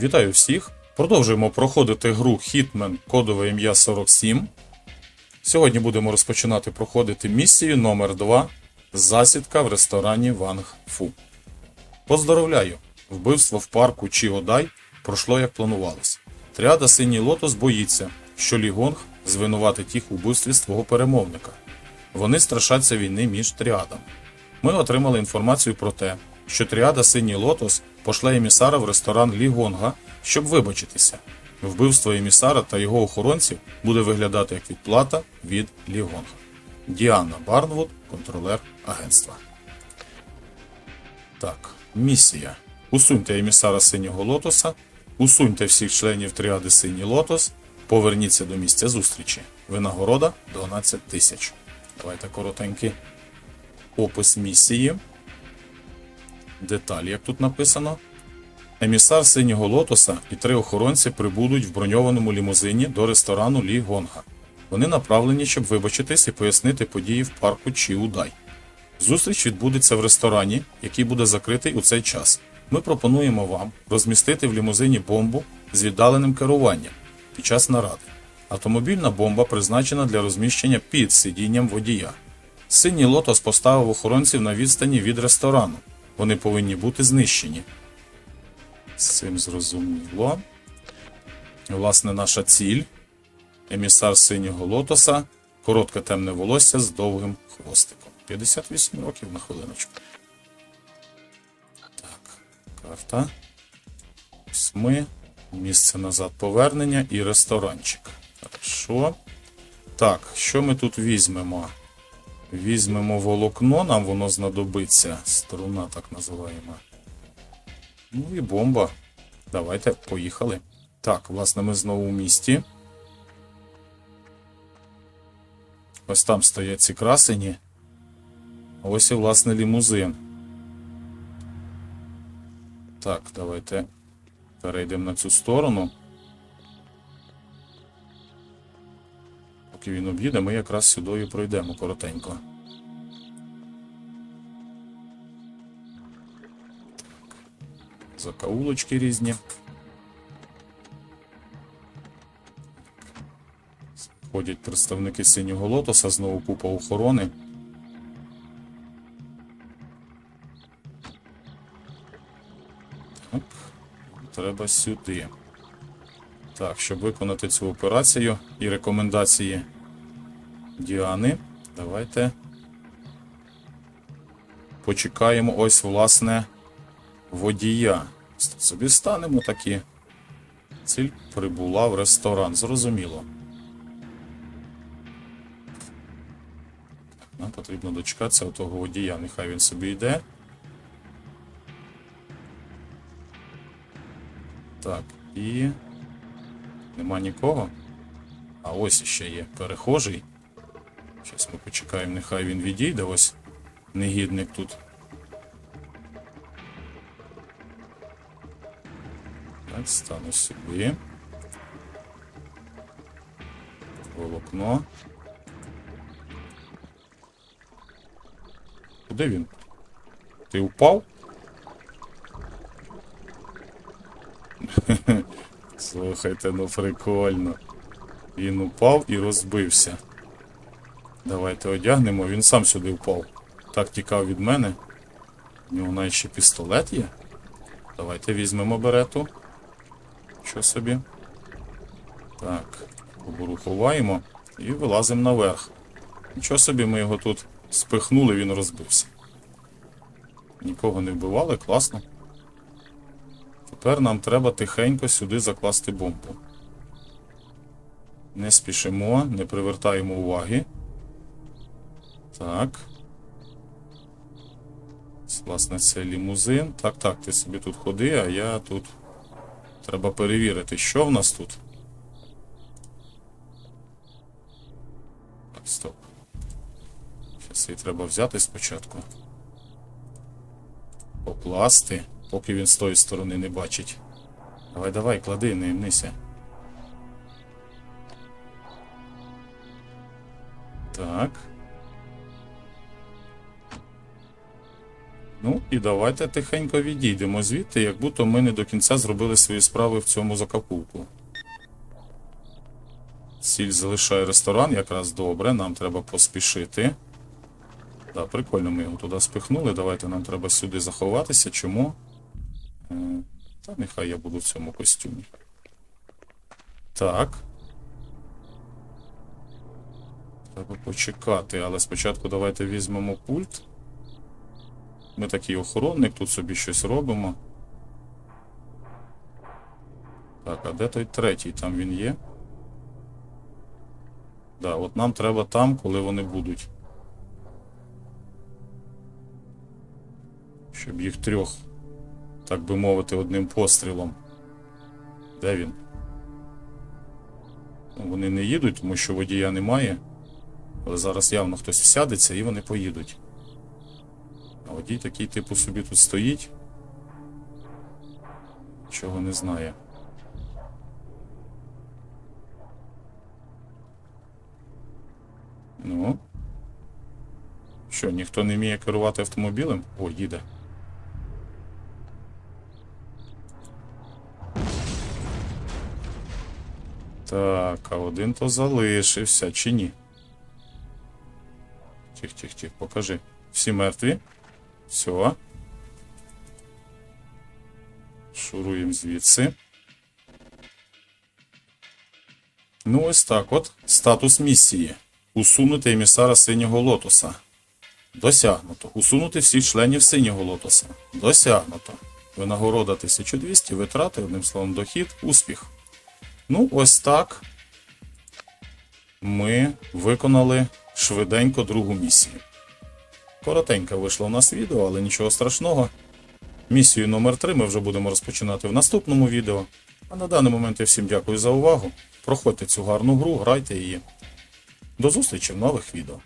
Вітаю всіх! Продовжуємо проходити гру Hitman кодове ім'я 47. Сьогодні будемо розпочинати проходити місію номер 2 Засідка в ресторані Ванг Фу. Поздоровляю! Вбивство в парку Чіодай пройшло як планувалось. Тріада Синій Лотос боїться, що Лі Гонг звинуватить їх у вбивстві свого перемовника. Вони страшаться війни між тріадами. Ми отримали інформацію про те, що тріада Синій Лотос пошле емісара в ресторан Лі Гонга, щоб вибачитися. Вбивство емісара та його охоронців буде виглядати як відплата від Лі Гонга. Діана Барнвуд, контролер агентства. Так, місія. Усуньте емісара Синього Лотоса, усуньте всіх членів тріади Синій Лотос, поверніться до місця зустрічі. Винагорода 12 тисяч. Давайте коротенький опис місії. Деталі, як тут написано. Емісар синього лотоса і три охоронці прибудуть в броньованому лімузині до ресторану Лі Гонга. Вони направлені, щоб вибачитись і пояснити події в парку Чіудай. Зустріч відбудеться в ресторані, який буде закритий у цей час. Ми пропонуємо вам розмістити в лімузині бомбу з віддаленим керуванням під час наради. Автомобільна бомба призначена для розміщення під сидінням водія. Синій лотос поставив охоронців на відстані від ресторану. Вони повинні бути знищені. З цим зрозуміло. Власне, наша ціль. Емісар синього лотоса, коротке темне волосся з довгим хвостиком. 58 років на хвилиночку. Так, карта. Ось ми. Місце назад повернення і ресторанчик. Хорошо. Так, що ми тут візьмемо? Візьмемо волокно, нам воно знадобиться. Струна так називаємо. Ну і бомба. Давайте, поїхали. Так, власне, ми знову в місті. Ось там стоять ці красені. Ось і, власне, лімузин. Так, давайте перейдемо на цю сторону. Поки він об'їде, ми якраз сюди і пройдемо коротенько. Закаулочки різні. Ходять представники синього лотоса, знову купа охорони. Так, треба сюди. Так, щоб виконати цю операцію і рекомендації Діани, давайте почекаємо ось, власне, водія. Собі станемо такі. Ціль прибула в ресторан, зрозуміло. Нам потрібно дочекатися того водія, нехай він собі йде. Так, і. Нема нікого. А ось іще є перехожий. Зараз ми почекаємо, нехай він відійде. Ось негідник тут. Так, стану собі. Волокно. Куди він? Ти впав? Слухайте, ну прикольно. Він упав і розбився. Давайте одягнемо, він сам сюди впав. Так тікав від мене. У нього навіть пістолет є. Давайте візьмемо берету. Що собі? Так, кобуру і вилазимо наверх. Нічого собі ми його тут спихнули, він розбився. Нікого не вбивали, класно. Тепер нам треба тихенько сюди закласти бомбу. Не спішимо, не привертаємо уваги. Так. Власне, це лімузин. Так, так, ти собі тут ходи, а я тут. Треба перевірити, що в нас тут. Так, стоп. Зараз її треба взяти спочатку. Покласти, поки він з тої сторони не бачить. Давай, давай, клади, не мнися. Так. Ну і давайте тихенько відійдемо звідти, як будто ми не до кінця зробили свої справи в цьому закапулку. Сіль залишає ресторан, якраз добре, нам треба поспішити. Так, прикольно ми його туди спихнули. Давайте нам треба сюди заховатися. Чому? Та нехай я буду в цьому костюмі. Так. Треба почекати, але спочатку давайте візьмемо пульт. Ми такий охоронник, тут собі щось робимо. Так, а де той третій? Там він є? Да, от нам треба там, коли вони будуть. Щоб їх трьох, так би мовити, одним пострілом. Де він? Ну, Вони не їдуть, тому що водія немає. Але зараз явно хтось всядеться і вони поїдуть. А водій такий, типу, собі тут стоїть. Чого не знає. Ну. Що, ніхто не вміє керувати автомобілем? О, їде. Так, а один то залишився, чи ні? Тих, тих, тих, покажи. Всі мертві. Все. Шуруємо звідси. Ну, ось так от. Статус місії. Усунути емісара синього лотоса. Досягнуто. Усунути всіх членів синього лотоса. Досягнуто. Винагорода 1200, витрати, одним словом, дохід, успіх. Ну, ось так. Ми виконали швиденько другу місію. Коротенько вийшло у нас відео, але нічого страшного. Місію номер 3 ми вже будемо розпочинати в наступному відео. А на даний момент я всім дякую за увагу. Проходьте цю гарну гру, грайте її. До зустрічі в нових відео.